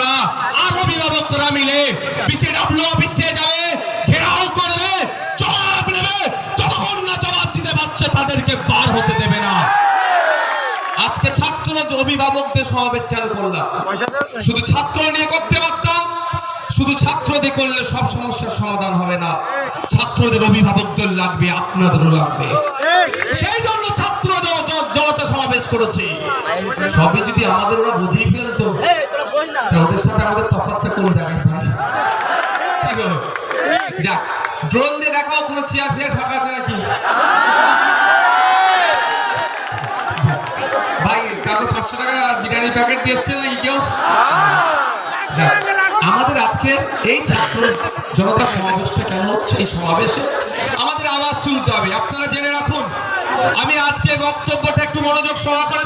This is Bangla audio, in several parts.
ছাত্ররা আর অভিভাবকরা মিলে বিসিডাব্লিউ অফিসে যায়, ঘেরাও করবে, জবাব নেবে, যখন না জবাব দিতে পারছে তাদেরকে বার হতে দেবে না। আজকে ছাত্র অভিভাবকদের সমাবেশ কেন করলাম? শুধু ছাত্র নিয়ে করতে পারতাম, শুধু ছাত্রদের করলে সব সমস্যার সমাধান হবে না। ছাত্রদের অভিভাবকদের লাগবে, আপনাদেরও লাগবে। সেই জন্য ছাত্র জনতা সমাবেশ করেছে। সবই যদি আমাদের ওরা বুঝিয়ে ফেলতো ওদের সাথে আমাদের তফাৎটা কোন জায়গায়, ভাই? যাক ড্রোন দিয়ে দেখাও কোনো চেয়ার ফেয়ার ফাঁকা আছে নাকি? ভাই পাঁচশো টাকা বিরিয়ানি প্যাকেট দিয়ে এসছেন নাকি কেউ? আমাদের এই ছাত্র জনতা সমাবেশটা কেন হচ্ছে? এই সমাবেশে আমাদের আওয়াজ তুলতে হবে। আপনারা জেনে রাখুন, আমি আজকে বক্তব্যটা একটু মনোযোগ সহকারে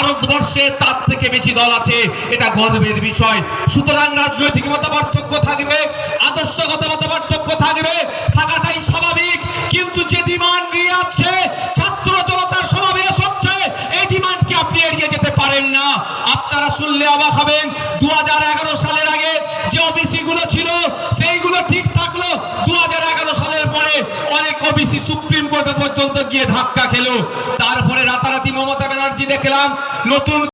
ভারতবর্ষে তার থেকে বেশি দল আছে, এটা গর্বের বিষয়। সুতরাং রাজনৈতিক মত পার্থক্য থাকবে, আদর্শগত মত পার্থক্য থাকবে, থাকাটাই স্বাভাবিক। কিন্তু যে ডিমান্ড নিয়ে আজকে ছাত্র জনতার সমাবেশ হচ্ছে, এই ডিমান্ডকে আপনি এড়িয়ে যেতে পারেন না। আপনারা শুনলে অবাক হবেন দু হাজার এগারো সালের আগে যে ওবিসি গুলো ছিল, সেইগুলো ঠিক থাকল। দু সালের পরে অনেক ওবিসি সুপ্রিম কোর্টে পর্যন্ত গিয়ে ধাক্কা খেলো। রাতারাতি মমতা ব্যানার্জি দেখলাম নতুন